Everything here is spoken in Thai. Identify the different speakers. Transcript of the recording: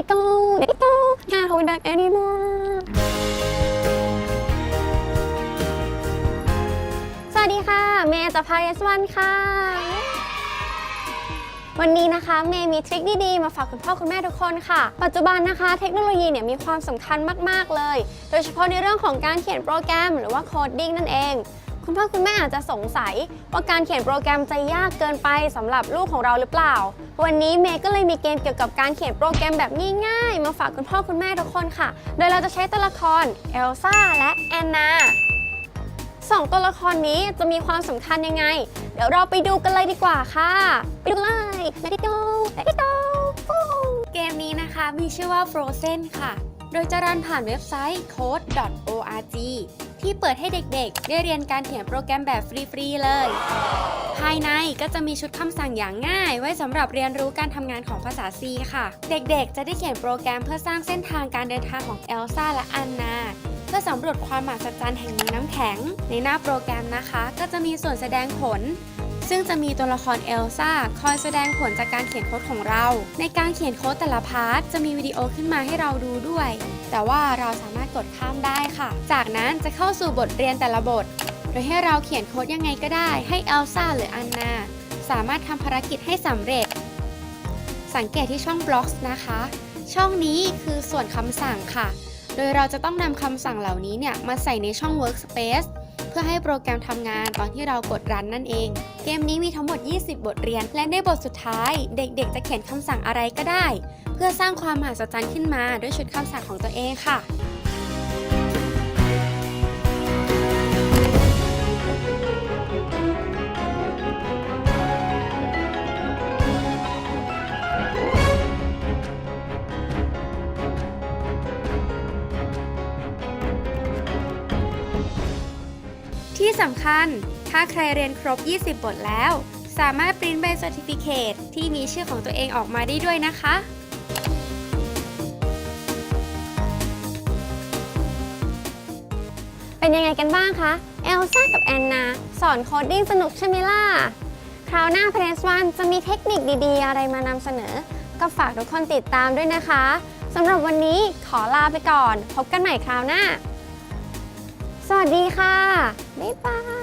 Speaker 1: it go let it go can't hold back anymore สวัสดีค่ะ เมย์จากพาริสวันค่ะ วันนี้นะคะเมย์มีทริคดีๆ มาฝากคุณพ่อคุณแม่ทุกคนค่ะ ปัจจุบันนะคะ เทคโนโลยีเนี่ยมีความสำคัญมากๆเลย โดยเฉพาะในเรื่องของการเขียนโปรแกรมหรือว่าโคดดิ้งนั่นเอง คุณพ่อคุณแม่อาจจะสงสัย ว่าการเขียนโปรแกรมจะยากเกินไปสำหรับลูกของเราหรือเปล่า วันนี้เมย์ก็เลยมีเกมเกี่ยวกับการเขียนโปรแกรมแบบง่ายๆ มาฝากคุณพ่อคุณแม่ทุกคนค่ะ โดยเราจะใช้ตัวละครเอลซ่าและแอนนาสองตัวละครนี้จะมีความสำคัญยังไง เดี๋ยวเราไปดูกันเลยดีกว่าค่ะ ไปดูกันเลย Let it go Let it go เกมนี้นะคะมีชื่อว่า Frozen ค่ะ โดยจะรันผ่านเว็บไซต์ code.org ที่เปิดให้เด็กๆ ได้เรียนการเขียนโปรแกรมแบบฟรีๆเลย ภายในก็จะมีชุดคำสั่งอย่างง่าย ไว้สำหรับเรียนรู้การทำงานของภาษา C ค่ะ เด็กๆ จะได้เขียนโปรแกรมเพื่อสร้างเส้นทางการเดินทางของเอลซ่าและอันนาเพื่อสำรวจความมหัศจรรย์แห่งเมืองน้ำแข็ง ในหน้าโปรแกรมนะคะ ก็จะมีส่วนแสดงผล ซึ่งจะมีตัวละครเอลซ่าคอยแสดงผลจากการเขียนโค้ดของเรา ในการเขียนโค้ดแต่ละพาร์ทจะมีวิดีโอขึ้นมาให้เราดูด้วย แต่ว่าเราสามารถกดข้ามได้ค่ะ จากนั้นจะเข้าสู่บทเรียนแต่ละบท โดยให้เราเขียนโค้ดยังไงก็ได้ ให้เอลซ่าหรืออันนาสามารถทำภารกิจให้สำเร็จ สังเกตที่ช่อง blocks นะคะ ช่องนี้คือส่วนคำสั่งค่ะ โดยเราจะต้องนำคำสั่งเหล่านี้เนี่ยมาใส่ในช่อง workspace เพื่อให้โปรแกรมทำงานตอนที่เรากดรันนั่นเอง เกมนี้มีทั้งหมด 20 บทเรียน และในบทสุดท้าย เด็กๆ จะเขียนคำสั่งอะไรก็ได้ เพื่อสร้างความมหัศจรรย์ขึ้นมาด้วยชุดคำสั่งของตัวเองค่ะ ที่สำคัญ ถ้าใครเรียนครบ 20 บทแล้ว สามารถปริ้นใบ c e r t i f i c a t e ที่มีชื่อของตัวเองออกมาได้ด้วยนะคะ เป็นยังไงกันบ้างคะ เอลซ่ากับแอนนา สอนโคดดิ้งสนุกใช่ไหมล่ะ คราวหน้าเพรสวันจะมีเทคนิคดีๆ อะไรมานำเสนอ ก็ฝากทุกคนติดตามด้วยนะคะสำหรับวันนี้ขอลาไปก่อน พบกันใหม่คราวหน้า สวัสดีค่ะ บ๊ายบาย